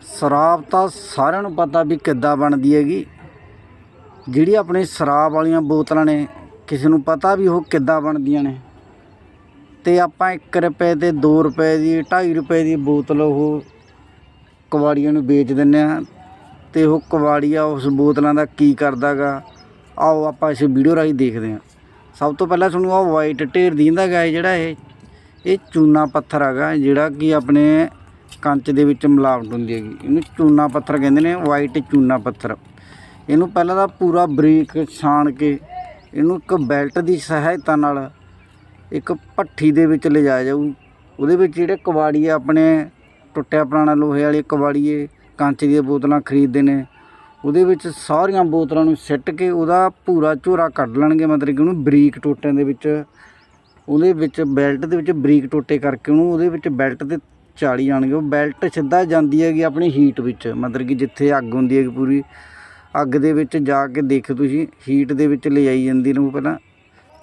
ਸ਼ਰਾਬ ਤਾਂ ਸਾਰਿਆਂ ਨੂੰ ਪਤਾ ਵੀ ਕਿੱਦਾਂ ਬਣਦੀ ਹੈਗੀ। ਜਿਹੜੀ ਆਪਣੀ ਸ਼ਰਾਬ ਵਾਲੀਆਂ ਬੋਤਲਾਂ ਨੇ, ਕਿਸੇ ਨੂੰ ਪਤਾ ਵੀ ਉਹ ਕਿੱਦਾਂ ਬਣਦੀਆਂ ਨੇ। ਤੇ ਆਪਾਂ 1 ਰੁਪਏ ਤੇ 2 ਰੁਪਏ ਦੀ 2.5 ਰੁਪਏ ਦੀ ਬੋਤਲ ਉਹ ਕਵਾੜੀਆਂ ਨੂੰ ਵੇਚ ਦਿੰਦੇ ਆ ਤੇ ਉਹ ਕਵਾੜੀਆ ਉਸ ਬੋਤਲਾਂ ਦਾ ਕੀ ਕਰਦਾਗਾ, ਆਓ ਆਪਾਂ ਇਸ ਵੀਡੀਓ ਰਾਹੀਂ ਦੇਖਦੇ ਹਾਂ। ਸਭ ਤੋਂ ਪਹਿਲਾਂ ਤੁਹਾਨੂੰ ਉਹ ਵਾਈਟ ਢੇਰ ਦਿੰਦਾ ਗਾ ਇਹ ਜਿਹੜਾ ਇਹ ਇਹ ਚੂਨਾ ਪੱਥਰ ਹੈਗਾ, ਜਿਹੜਾ ਕਿ ਆਪਣੇ ਕੰਚ ਦੇ ਵਿੱਚ ਮਿਲਾਵਟ ਹੁੰਦੀ ਹੈਗੀ। ਇਹਨੂੰ ਚੂਨਾ ਪੱਥਰ ਕਹਿੰਦੇ ਨੇ ਵਾਈਟ ਚੂਨਾ ਪੱਥਰ। ਇਹਨੂੰ ਪਹਿਲਾਂ ਤਾਂ ਪੂਰਾ ਬਰੀਕ ਛਾਣ ਕੇ ਇਹਨੂੰ ਇੱਕ ਬੈਲਟ ਦੀ ਸਹਾਇਤਾ ਨਾਲ ਇੱਕ ਭੱਠੀ ਦੇ ਵਿੱਚ ਲਿਜਾਇਆ ਜਾਊ। ਉਹਦੇ ਵਿੱਚ ਜਿਹੜੇ ਕਵਾੜੀ ਆਪਣੇ ਟੁੱਟਿਆ ਪੁਰਾਣਾ ਲੋਹੇ ਵਾਲੇ ਕਵਾੜੀਏ ਕੰਚ ਦੀਆਂ ਬੋਤਲਾਂ ਖਰੀਦਦੇ ਨੇ, ਉਹਦੇ ਵਿੱਚ ਸਾਰੀਆਂ ਬੋਤਲਾਂ ਨੂੰ ਸਿੱਟ ਕੇ ਉਹਦਾ ਪੂਰਾ ਝੋਰਾ ਕੱਢ ਲੈਣਗੇ। ਮਤਲਬ ਕਿ ਉਹਨੂੰ ਬਰੀਕ ਟੋਟਿਆਂ ਦੇ ਵਿੱਚ, ਉਹਦੇ ਵਿੱਚ ਬੈਲਟ ਦੇ ਵਿੱਚ ਬਰੀਕ ਟੋਟੇ ਕਰਕੇ ਉਹਨੂੰ ਉਹਦੇ ਵਿੱਚ ਬੈਲਟ ਦੇ 40 ਜਾਣਗੇ ਉਹ ਬੈਲਟ ਸਿੱਧਾ ਜਾਂਦੀ ਹੈਗੀ ਆਪਣੀ ਹੀਟ ਵਿੱਚ, ਮਤਲਬ ਕਿ ਜਿੱਥੇ ਅੱਗ ਹੁੰਦੀ ਹੈਗੀ ਪੂਰੀ, ਅੱਗ ਦੇ ਵਿੱਚ ਜਾ ਕੇ ਦੇਖੋ ਤੁਸੀਂ ਹੀਟ ਦੇ ਵਿੱਚ ਲਿਜਾਈ ਜਾਂਦੀ ਨੂੰ ਪਹਿਲਾਂ,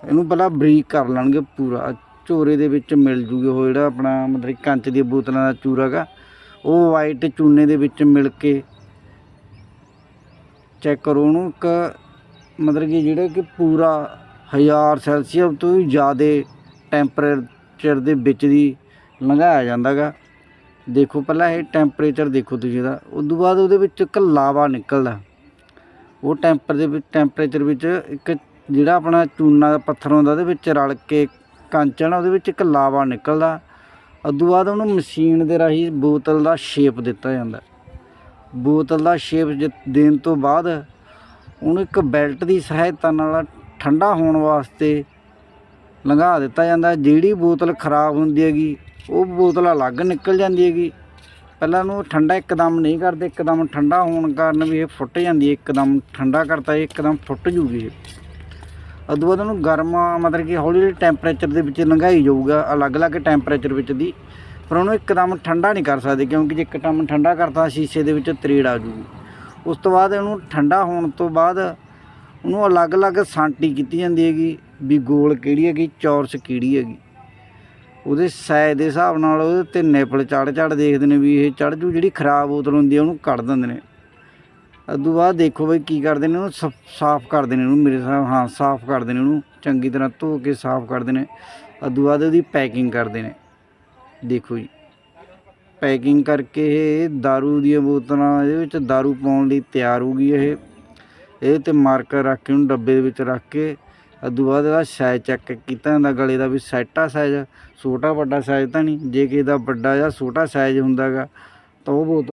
ਇਹਨੂੰ ਪਹਿਲਾਂ ਬਰੀਕ ਕਰ ਲੈਣਗੇ ਪੂਰਾ ਚੋਰੇ ਦੇ ਵਿੱਚ ਮਿਲ ਜੂਗੇ ਉਹ ਜਿਹੜਾ ਆਪਣਾ ਮਤਲਬ ਕਿ ਕੰਚ ਦੀਆਂ ਬੋਤਲਾਂ ਦਾ ਚੂਰਾਗਾ ਉਹ ਵਾਈਟ ਚੂਨੇ ਦੇ ਵਿੱਚ ਮਿਲ ਕੇ ਚੈੱਕ ਕਰੋ ਉਹਨੂੰ, ਇੱਕ ਮਤਲਬ ਕਿ ਜਿਹੜਾ ਕਿ ਪੂਰਾ 1000 ਸੈਲਸੀਅਸ ਤੋਂ ਜ਼ਿਆਦਾ ਟੈਂਪਰੇਚਰ ਦੇ ਵਿੱਚ ਦੀ ਲੰਘਾਇਆ ਜਾਂਦਾ ਗਾ ਦੇਖੋ ਪਹਿਲਾਂ ਇਹ ਟੈਂਪਰੇਚਰ ਦੇਖੋ ਤੁਸੀਂ ਇਹਦਾ। ਉਸ ਤੋਂ ਬਾਅਦ ਉਹਦੇ ਵਿੱਚ ਇੱਕ ਲਾਵਾ ਨਿਕਲਦਾ। ਉਹ ਟੈਂਪਰ ਦੇ ਵਿੱਚ ਟੈਂਪਰੇਚਰ ਵਿੱਚ ਇੱਕ ਜਿਹੜਾ ਆਪਣਾ ਚੂਨਾ ਦਾ ਪੱਥਰ ਹੁੰਦਾ, ਉਹਦੇ ਵਿੱਚ ਰਲ ਕੇ ਕਾਂਚਣ, ਉਹਦੇ ਵਿੱਚ ਇੱਕ ਲਾਵਾ ਨਿਕਲਦਾ। ਉਦੋਂ ਬਾਅਦ ਉਹਨੂੰ ਮਸ਼ੀਨ ਦੇ ਰਾਹੀਂ ਬੋਤਲ ਦਾ ਸ਼ੇਪ ਦਿੱਤਾ ਜਾਂਦਾ। ਬੋਤਲ ਦਾ ਸ਼ੇਪ ਦੇਣ ਤੋਂ ਬਾਅਦ ਉਹਨੂੰ ਇੱਕ ਬੈਲਟ ਦੀ ਸਹਾਇਤਾ ਨਾਲ ਠੰਡਾ ਹੋਣ ਵਾਸਤੇ ਲੰਘਾ ਦਿੱਤਾ ਜਾਂਦਾ, ਜਿਹੜੀ ਬੋਤਲ ਖਰਾਬ ਹੁੰਦੀ ਹੈਗੀ, ਉਹ ਬੋਤਲ ਅਲੱਗ ਨਿਕਲ ਜਾਂਦੀ ਹੈਗੀ। ਪਹਿਲਾਂ ਉਹਨੂੰ ਠੰਡਾ ਇੱਕਦਮ ਨਹੀਂ ਕਰਦੇ, ਇੱਕਦਮ ਠੰਡਾ ਹੋਣ ਕਾਰਨ ਵੀ ਇਹ ਫੁੱਟ ਜਾਂਦੀ ਹੈ, ਇੱਕਦਮ ਠੰਡਾ ਕਰਤਾ, ਇਹ ਇੱਕਦਮ ਫੁੱਟ ਜੂਗੀ ਇਹ। ਉਦੋਂ ਬਾਅਦ ਉਹਨੂੰ ਗਰਮ, ਮਤਲਬ ਕਿ ਹੌਲੀ ਹੌਲੀ ਟੈਂਪਰੇਚਰ ਦੇ ਵਿੱਚ ਲੰਘਾਈ ਜਾਊਗਾ, ਅਲੱਗ-ਅਲੱਗ ਟੈਂਪਰੇਚਰ ਵਿੱਚ ਦੀ। ਪਰ ਉਹਨੂੰ ਇੱਕਦਮ ਠੰਡਾ ਨਹੀਂ ਕਰ ਸਕਦੇ, ਕਿਉਂਕਿ ਜੇ ਇੱਕਦਮ ਠੰਡਾ ਕਰਤਾ, ਸ਼ੀਸ਼ੇ ਦੇ ਵਿੱਚ ਤਰੇੜ ਆ ਜੂਗੀ। ਉਸ ਤੋਂ ਬਾਅਦ ਉਹਨੂੰ ਠੰਡਾ ਹੋਣ ਤੋਂ ਬਾਅਦ ਉਹਨੂੰ ਅਲੱਗ-ਅਲੱਗ ਸਾਂਟੀ ਕੀਤੀ ਜਾਂਦੀ ਹੈਗੀ ਵੀ ਗੋਲ ਕਿਹੜੀ ਹੈਗੀ ਚੌਰਸ ਕਿਹੜੀ ਹੈਗੀ ਉਹਦੇ ਸਾਈਜ਼ ਦੇ ਹਿਸਾਬ ਨਾਲ ਉਹਦੇ ਤੇ ਨਿਪਲ ਚੜ ਚੜ ਦੇਖਦੇ ਨੇ ਵੀ ਇਹ ਚੜ ਜੂ ਜਿਹੜੀ ਖਰਾਬ ਬੋਤਲ ਹੁੰਦੀ ਹੈ ਉਹਨੂੰ ਕੱਢ ਦਿੰਦੇ ਨੇ ਉਦੋਂ ਬਾਅਦ ਦੇਖੋ ਬਈ ਕੀ ਕਰਦੇ ਨੇ ਉਹਨੂੰ ਸ- ਸਾਫ਼ ਕਰਦੇ ਨੇ ਉਹਨੂੰ ਮੇਰੇ ਹਿਸਾਬ ਹਾਂ ਸਾਫ਼ ਕਰਦੇ ਨੇ ਉਹਨੂੰ ਚੰਗੀ ਤਰ੍ਹਾਂ ਧੋ ਕੇ ਸਾਫ਼ ਕਰਦੇ ਨੇ ਉਦੋਂ ਬਾਅਦ ਉਹਦੀ ਪੈਕਿੰਗ ਕਰਦੇ ਨੇ ਦੇਖੋ ਜੀ ਪੈਕਿੰਗ ਕਰਕੇ ਇਹ दारू ਦੀਆਂ ਬੋਤਲਾਂ ਇਹਦੇ ਵਿੱਚ दारू ਪਾਉਣ ਲਈ ਤਿਆਰ ਹੋਊਗੀ ਇਹ ਇਹ ਤੇ ਮਾਰਕਰ ਰੱਖ ਕੇ ਉਹਨੂੰ ਡੱਬੇ ਦੇ ਵਿੱਚ ਰੱਖ ਕੇ ਉਦੋਂ ਬਾਅਦ ਇਹਦਾ ਸਾਈਜ਼ ਚੈੱਕ ਕੀਤਾ ਜਾਂਦਾ ਗਲੇ ਦਾ ਵੀ ਸੈੱਟ ਆ ਸਾਈਜ਼ ਛੋਟਾ ਵੱਡਾ ਸਾਈਜ਼ ਤਾਂ ਨਹੀਂ, ਜੇ ਕਿਸੇ ਦਾ ਵੱਡਾ ਜਾਂ ਛੋਟਾ ਸਾਈਜ਼ ਹੁੰਦਾਗਾ ਤਾਂ ਉਹ ਬਹੁਤ